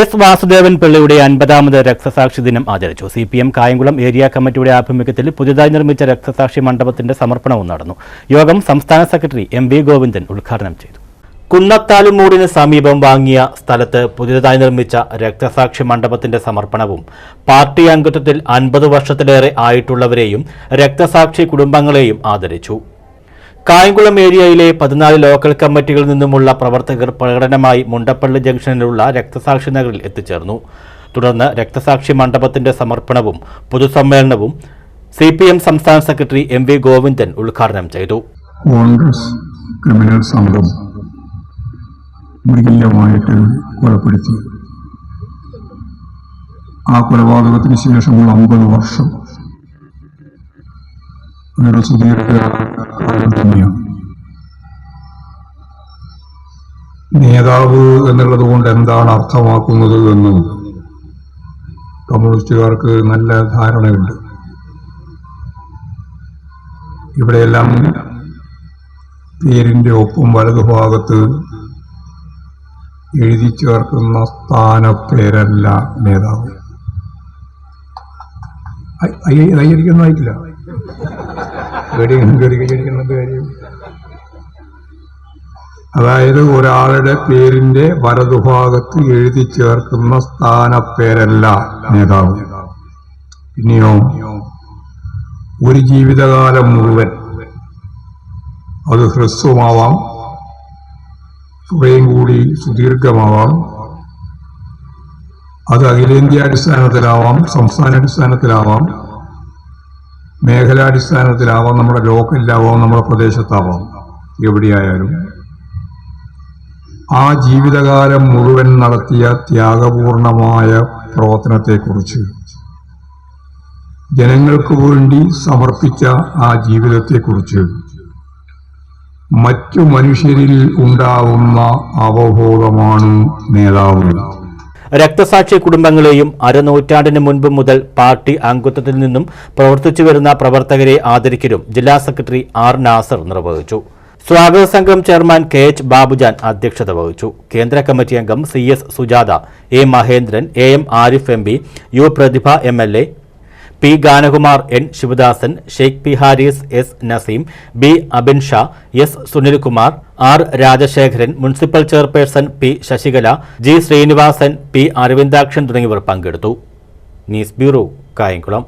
S Vasudevan പിള്ളയുടെ അൻപതാമത് രക്തസാക്ഷി ദിനം ആചരിച്ചു. C P M Kayamkulam area കമ്മിറ്റിയുടെ ആഭിമുഖ്യത്തിൽ പുതുതായി നിർമ്മിച്ച രക്തസാക്ഷി മണ്ഡപത്തിന്റെ സമർപ്പണവും നടന്നു. യോഗം സംസ്ഥാന സെക്രട്ടറി എം വി ഗോവിന്ദൻ ഉദ്ഘാടനം ചെയ്തു. കുന്നത്താലുമൂടിന് സമീപം വാങ്ങിയ സ്ഥലത്ത് പുതിയതായി നിർമ്മിച്ച രക്തസാക്ഷി മണ്ഡപത്തിന്റെ സമർപ്പണവും പാർട്ടി അംഗത്വത്തിൽ അൻപത് വർഷത്തിലേറെ ആയിട്ടുള്ളവരെയും രക്തസാക്ഷി കുടുംബങ്ങളെയും ആദരിച്ചു. കായംകുളം ഏരിയയിലെ പതിനാല് ലോക്കൽ കമ്മിറ്റികളിൽ നിന്നുമുള്ള പ്രവർത്തകർ പ്രകടനമായി മുണ്ടപ്പള്ളി ജംഗ്ഷനിലുള്ള രക്തസാക്ഷി നഗറിൽ എത്തിച്ചേർന്നു. തുടർന്ന് രക്തസാക്ഷി മണ്ഡപത്തിന്റെ സമർപ്പണവും പൊതുസമ്മേളനവും സി പി എം സംസ്ഥാന സെക്രട്ടറി എം വി ഗോവിന്ദൻ ഉദ്ഘാടനം ചെയ്തു. ക്രിമിനൽ സംഘം കൊലപ്പെടുത്തി. ആ കൊലപാതകത്തിന് ശേഷമുള്ള അമ്പത് വർഷം അതൊരു സുദീർഘ നേതാവ് എന്നുള്ളത് കൊണ്ട് എന്താണ് അർത്ഥമാക്കുന്നത് എന്ന് കമ്മ്യൂണിസ്റ്റുകാർക്ക് നല്ല ധാരണയുണ്ട് ഇവിടെയെല്ലാം പേരിന്റെ ഒപ്പം വലതുഭാഗത്ത് എഴുതി ചേർക്കുന്ന സ്ഥാനപ്പേരല്ല നേതാവ് ഐ- കൈയടിക്കുന്ന കാര്യം. അതായത് ഒരാളുടെ പേരിന്റെ വലതുഭാഗത്ത് എഴുതി ചേർക്കുന്ന സ്ഥാനപ്പേരല്ല നേതാവ്. പിന്നെയോ ഒരു ജീവിതകാലം മുഴുവൻ അത് ഹ്രസ്വമാവാം കുറേയും കൂടി സുദീർഘമാവാം അത് അഖിലേന്ത്യാടിസ്ഥാനത്തിലാവാം സംസ്ഥാനാടിസ്ഥാനത്തിലാവാം മേഖലാടിസ്ഥാനത്തിലാവാം നമ്മുടെ ലോക്കലിലാവാം നമ്മുടെ പ്രദേശത്താവാം. എവിടെയായാലും. ആ ജീവിതകാലം മുഴുവൻ നടത്തിയ ത്യാഗപൂർണമായ പ്രവർത്തനത്തെക്കുറിച്ച് ജനങ്ങൾക്ക് വേണ്ടി സമർപ്പിച്ച ആ ജീവിതത്തെക്കുറിച്ച് മറ്റു മനുഷ്യരിൽ ഉണ്ടാവുന്ന അവബോധമാണ് നേതാവ് രക്തസാക്ഷി കുടുംബങ്ങളെയും അരനൂറ്റാണ്ടിന് മുൻപ് മുതൽ പാർട്ടി അംഗത്വത്തിൽ നിന്നും പ്രവർത്തിച്ചു വരുന്ന പ്രവർത്തകരെ ആദരിക്കലും ജില്ലാ സെക്രട്ടറി ആർ നാസർ നിർവഹിച്ചു. സ്വാഗത സംഘം ചെയർമാൻ കെ എച്ച് ബാബുജാൻ അധ്യക്ഷത വഹിച്ചു. കേന്ദ്ര കമ്മിറ്റി അംഗം C S Sujatha A Mahendran A M Arif M P U Prathibha M L A P Ganakumar N Sivadasan Sheikh P Haris S Naseem B Abin Shah S Sunilkumar R Rajasekharan municipal chairperson P Sasikala G Sreenivasan P Aravindakshan തുടങ്ങിയവർ പങ്കെടുത്തു. News bureau Kayamkulam.